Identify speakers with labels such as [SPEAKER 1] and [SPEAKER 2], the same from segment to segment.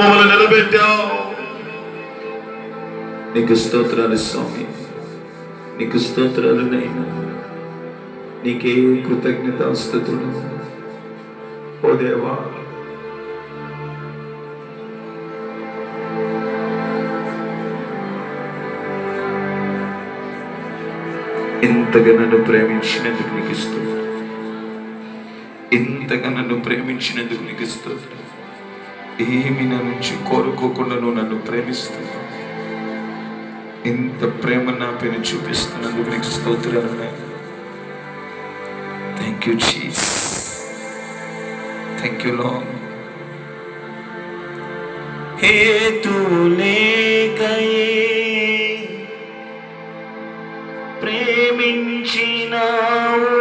[SPEAKER 1] మమ్మల్ని నిలబెట్టావు. నీకు స్తోత్రాలు స్వామి. నీకు స్తోత్రాలు నైనా నీకే కృతజ్ఞత స్థుతులు. ఓ దేవా. ఇంతగా నన్ను ప్రేమించినందుకు నీకు ఇస్తుంది ఇంతగా నన్ను ప్రేమించినందుకు నీకు ఇస్తుంది ఏమి నా నుంచి కోరుకోకుండా నువ్వు నన్ను ప్రేమిస్తున్నావు ఇంత ప్రేమ నా పైన చూపిస్తున్నందుకు నీకు స్తోత్రాలు థ్యాంక్ యూ చీజ్ థ్యాంక్ యూ లాంగ్
[SPEAKER 2] హేతులేకయే ప్రేమించినావు. వేడుకగాయన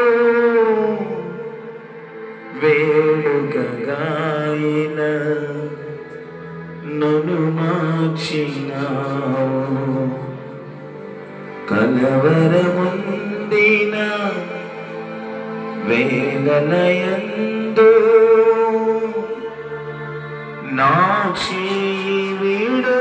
[SPEAKER 2] నను మార్చినావు. కలవరముందిన వేదనయందు నా చేయి విడువక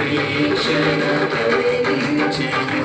[SPEAKER 2] నిరీక్షణ కలిగించను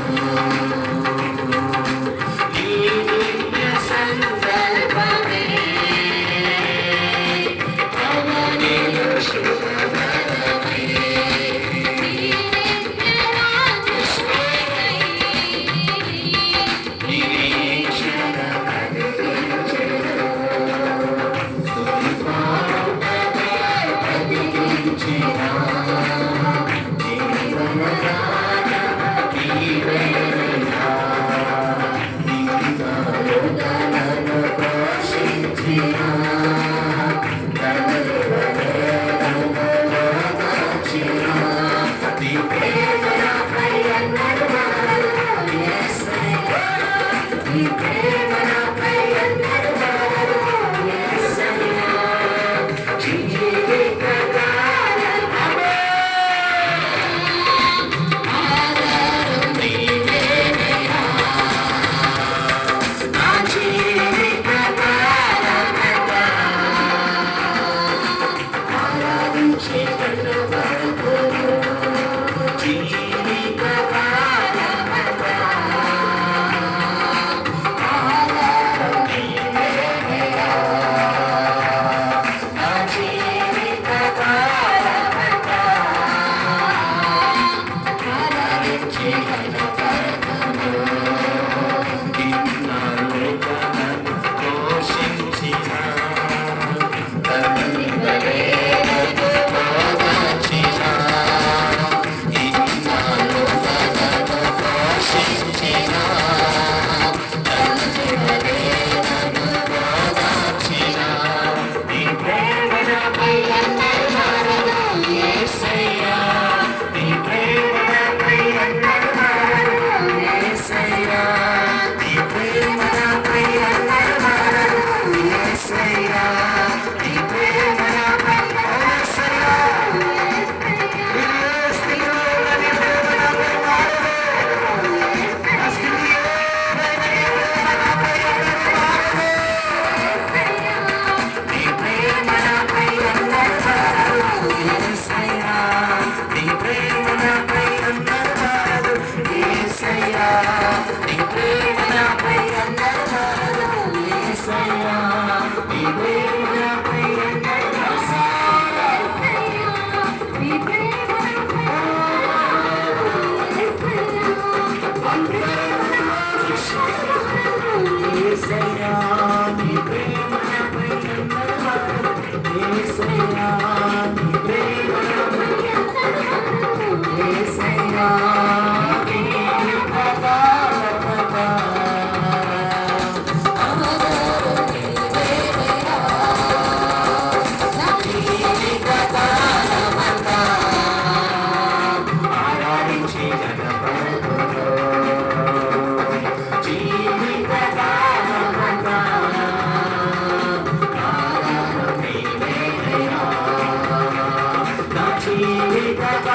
[SPEAKER 2] జీవిత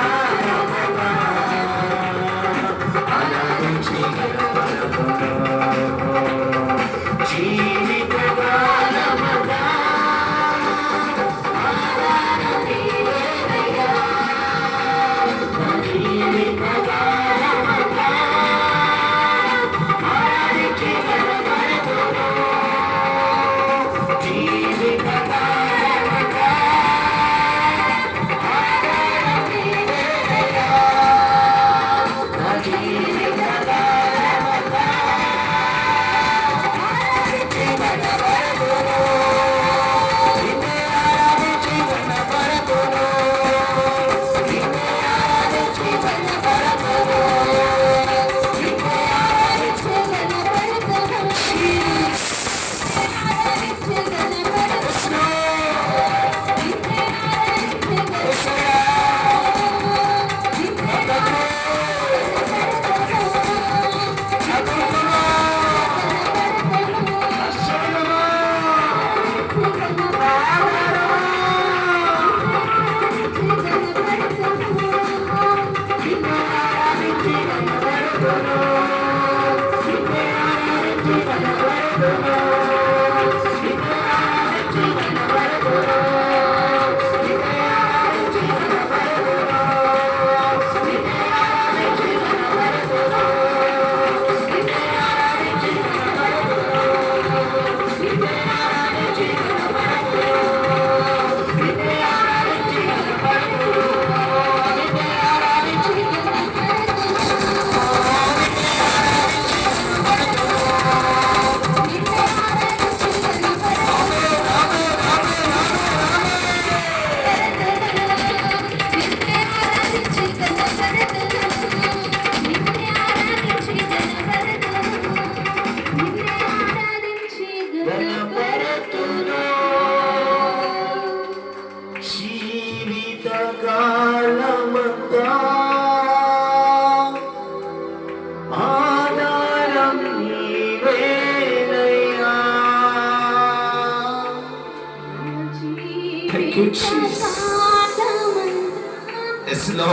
[SPEAKER 1] నిన్ను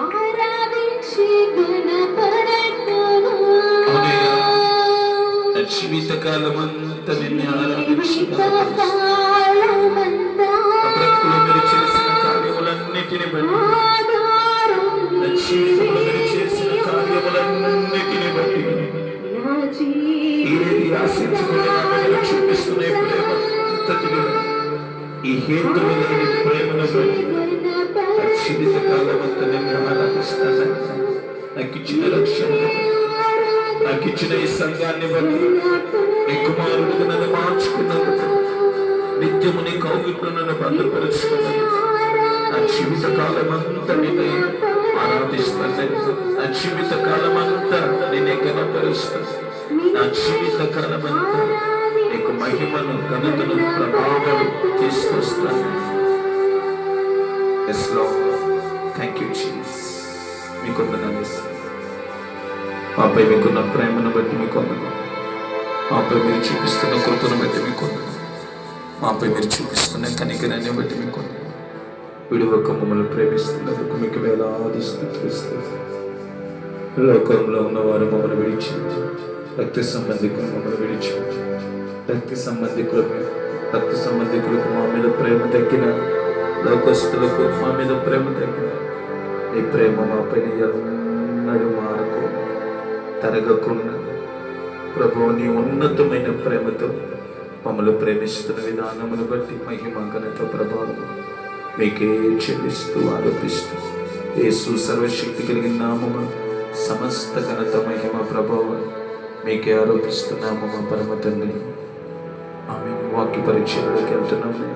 [SPEAKER 1] ఆరాధించిన
[SPEAKER 3] జీవితకాలమంతా
[SPEAKER 1] నా బ్రతుకులో మీరు చేసిన కార్యములన్నిటిని బట్టి నా జీవితంలో చేసిన కార్యములన్నిటిని బట్టి ఏది ఆశించుకుని చూపిస్తున్న ప్రేమ అంతటిని ఈ హేతు లేని ప్రేమను బట్టి జీవిత కాలం అంతా నిన్ను ఆరాధిస్తాను నాకు ఇచ్చిన లక్ష్యం నాకు ఇచ్చిన ఈ సంఘాన్ని బట్టి నీ కుమారుడికి నన్ను మార్చుకున్నందుకు నిత్యము నీ కౌగిట్లో నన్ను భద్రపరుచుకున్నందుకు నా జీవిత కాలం అంతా నిన్ను ఆరాధిస్తాను నా జీవిత కాలం అంతా నేనే కనపరుస్తాను నా జీవిత కాలం అంతా నీకు మహిమను ఘనతను ప్రభావం తీసుకొస్తాను ఎస్లో థ్యాంక్ యూ చీజ్ మీకు వందనాలు మాపై మీకున్న ప్రేమను బట్టి మీకు వందనాలు. మాపై మీరు చూపిస్తున్న కృపను బట్టి మీకు వందనాలు. మాపై మీరు చూపిస్తున్న కనికరాన్ని బట్టి మీకు వందనాలు. విడువక మమ్మల్ని ప్రేమిస్తున్నందుకు మీకు వేలాది స్థుతిస్తూ లోకంలో ఉన్నవారు మమ్మల్ని విడిచి రక్త సంబంధికులు మమ్మల్ని విడిచి రక్త సంబంధికులు రక్త సంబంధికులకు మా మీద ప్రేమ తగ్గిన లోకస్తులకు మా మీద ప్రేమ తగ్గిన నీ ప్రేమ మా మాపై ఎన్నడూ మారకు తరగకుండా ప్రభు నీ ఉన్నతమైన ప్రేమతో మమ్మల్ని ప్రేమిస్తున్న విధానమును బట్టి మహిమ ఘనత ప్రభావం మీకే చెల్లిస్తూ ఆరోపిస్తూ యేసు సర్వశక్తి కలిగిన నామము సమస్త ఘనత మహిమ ప్రభావం మీకే ఆరోపిస్తున్నాము మా పరమ తండ్రి. ఆమె వాక్య పరీక్షలోకి వెళ్తున్నాము